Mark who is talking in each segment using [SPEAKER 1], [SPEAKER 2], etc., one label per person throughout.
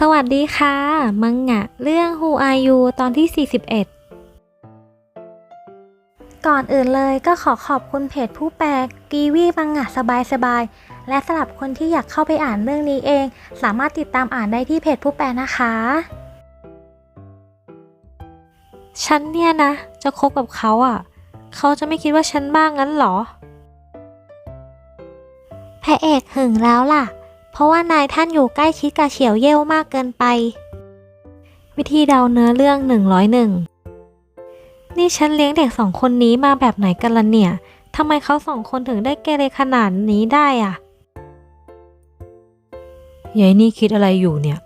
[SPEAKER 1] สวัสดีค่ะ มังงะ เรื่อง Who Are You ตอนที่ 41 ก่อนอื่นเลยก็ขอขอบคุณเพจผู้แปลกีวีมังงะสบายๆและสำหรับคนที่อยากเข้าไปอ่านเรื่องนี้เอง สามารถติดตามอ่านได้ที่เพจผู้แปลนะคะ ฉันเนี่ยนะ จะคบกับเขาอะ เขาจะไม่คิดว่าฉันบ้างงั้นเหรอ พระเอกหึงแล้วล่ะ เพราะว่านายท่านอยู่ใกล้ชิดกับเฉียวเย่วมากเกินไป วิธีเดาเนื้อเรื่อง 101 นี่ฉันเลี้ยงเด็กสองคนนี้มาแบบไหนกันล่ะเนี่ยทำไมเขาสองคนถึงได้เกเรขนาดนี้ได้อะ
[SPEAKER 2] ยายนี่คิดอะไรอยู่เนี่ย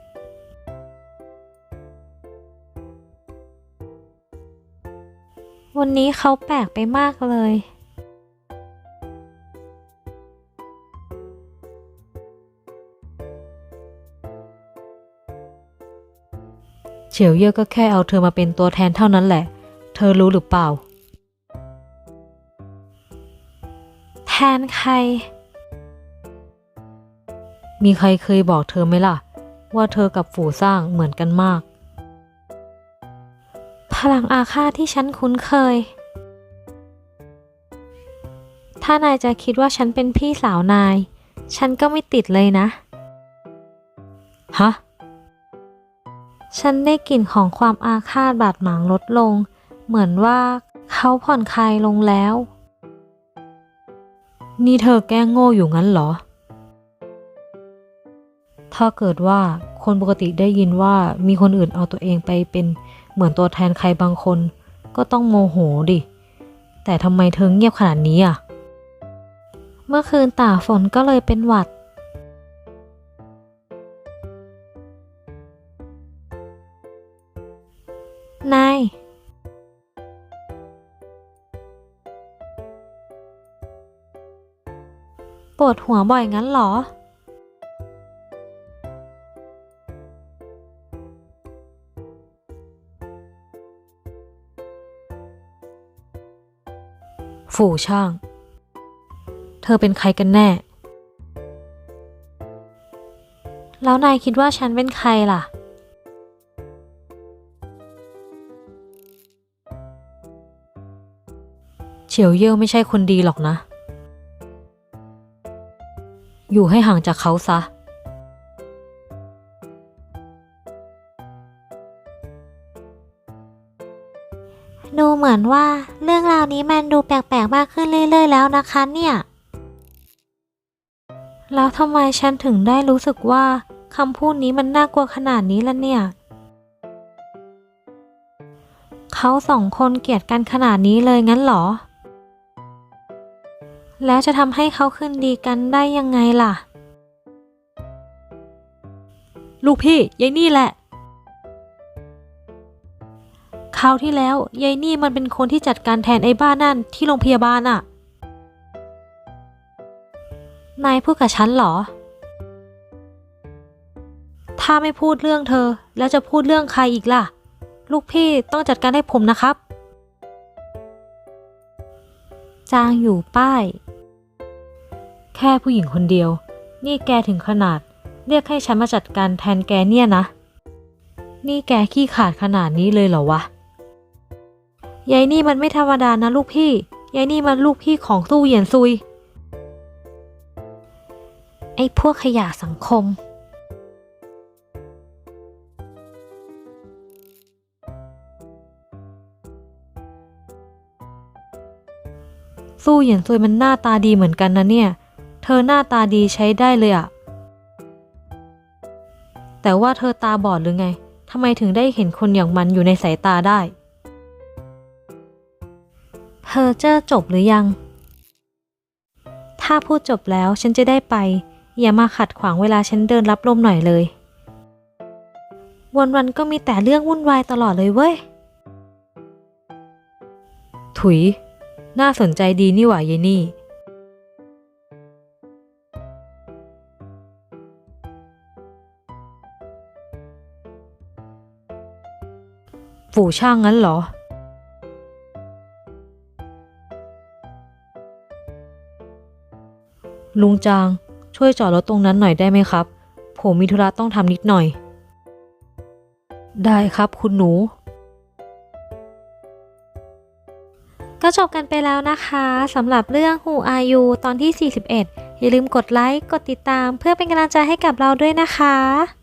[SPEAKER 1] วันนี้เขาแปลกไปมากเลย
[SPEAKER 2] ฉียวเย่อก็แค่เอาเธอมาเป็นตัวแทนเท่านั้นแหละ เธอรู้หรือเปล่า
[SPEAKER 1] แทนใคร
[SPEAKER 2] มีใครเคยบอกเธอไหมล่ะ ว่าเธอกับฝูสร้างเหมือนกันมาก
[SPEAKER 1] พลังอาฆาตที่ฉันคุ้นเคย ถ้านายจะคิดว่าฉันเป็นพี่สาวนาย ฉันก็ไม่ติดเลยนะ
[SPEAKER 2] ฮะ
[SPEAKER 1] ฉันได้กลิ่นของความอาฆาตบาดหมางลดลง เหมือนว่าเขาผ่อนคลายลงแล้ว
[SPEAKER 2] นี่เธอแกล้งโง่อยู่งั้นเหรอ ถ้าเกิดว่าคนปกติได้ยินว่ามีคนอื่นเอาตัวเองไปเป็นเหมือนตัวแทนใครบางคน ก็ต้องโมโหดิ แต่ทำไมเธอเงียบขนาดนี้อะ
[SPEAKER 1] เมื่อคืนตาฝนก็เลยเป็นหวัด นายปวดหัวบ่อยงั้นหรอ
[SPEAKER 2] ฝูช่าง เธอเป็นใครกันแน่
[SPEAKER 1] แล้วนายคิดว่าฉันเป็นใครล่ะ
[SPEAKER 2] เฉียวเย่อไม่ใช่คนดีหรอกนะ อยู่ให้ห่างจากเขาซะ
[SPEAKER 1] ดูเหมือนว่าเรื่องราวนี้มันดูแปลกๆมากขึ้นเรื่อยๆแล้วนะคะเนี่ย แล้วทำไมฉันถึงได้รู้สึกว่าคำพูดนี้มันน่ากลัวขนาดนี้ล่ะเนี่ย เขาสองคนเกลียดกันขนาดนี้เลยงั้นเหรอ แล้วจะทำให้เขาคืนดีกันได้ยังไงล่ะ
[SPEAKER 2] ลูกพี่ยายนี่แหละ
[SPEAKER 1] คราวที่แล้วยายนี่มันเป็นคนที่จัดการแทนไอ้บ้านั่นที่โรงพยาบาลอะนายพูดกับฉันเหรอ ถ้าไม่พูดเรื่องเธอ แล้วจะพูดเรื่องใครอีกล่ะ ลูกพี่ต้องจัดการให้ผมนะครับ จางอยู่ป้าย
[SPEAKER 2] แค่ผู้หญิงคนเดียว นี่แกถึงขนาด เรียกให้ฉันมาจัดการแทนแกเนี่ยนะ นี่แกขี้ขาดขนาดนี้เลยเหรอวะ
[SPEAKER 1] ยายนี่มันไม่ธรรมดานะลูกพี่ยายนี่มันลูกพี่ของสู้เหยียนซุย ไอ้พวกขยะสังคม
[SPEAKER 2] สู้เหยียนซวยมันหน้าตาดีเหมือนกันนะเนี่ย เธอหน้าตาดีใช้ได้เลยอะแต่ว่าเธอตาบอดหรือไงทำไมถึงได้เห็นคนอย่างมันอยู่ในสายตาได้
[SPEAKER 1] เพอเจอจบหรือยัง ถ้าพูดจบแล้วฉันจะได้ไป อย่ามาขัดขวางเวลาฉันเดินรับลมหน่อยเลย วันๆก็มีแต่เรื่องวุ่นวายตลอดเลยเว้ย
[SPEAKER 2] ถุย น่าสนใจดีนี่หว่ายายนี่ฝูช่างงั้นเหรอ ลุงจาง ช่วยจอดรถตรงนั้นหน่อยได้ไหมครับ ผมมีธุระต้องทำนิดหน่อย ได้ครับคุณหนู
[SPEAKER 1] ก็จบกันไปแล้วนะคะสำหรับเรื่อง Who Are You ตอนที่ 41 อย่าลืมกดไลค์ กดติดตามเพื่อเป็นกำลังใจให้กับเราด้วยนะคะ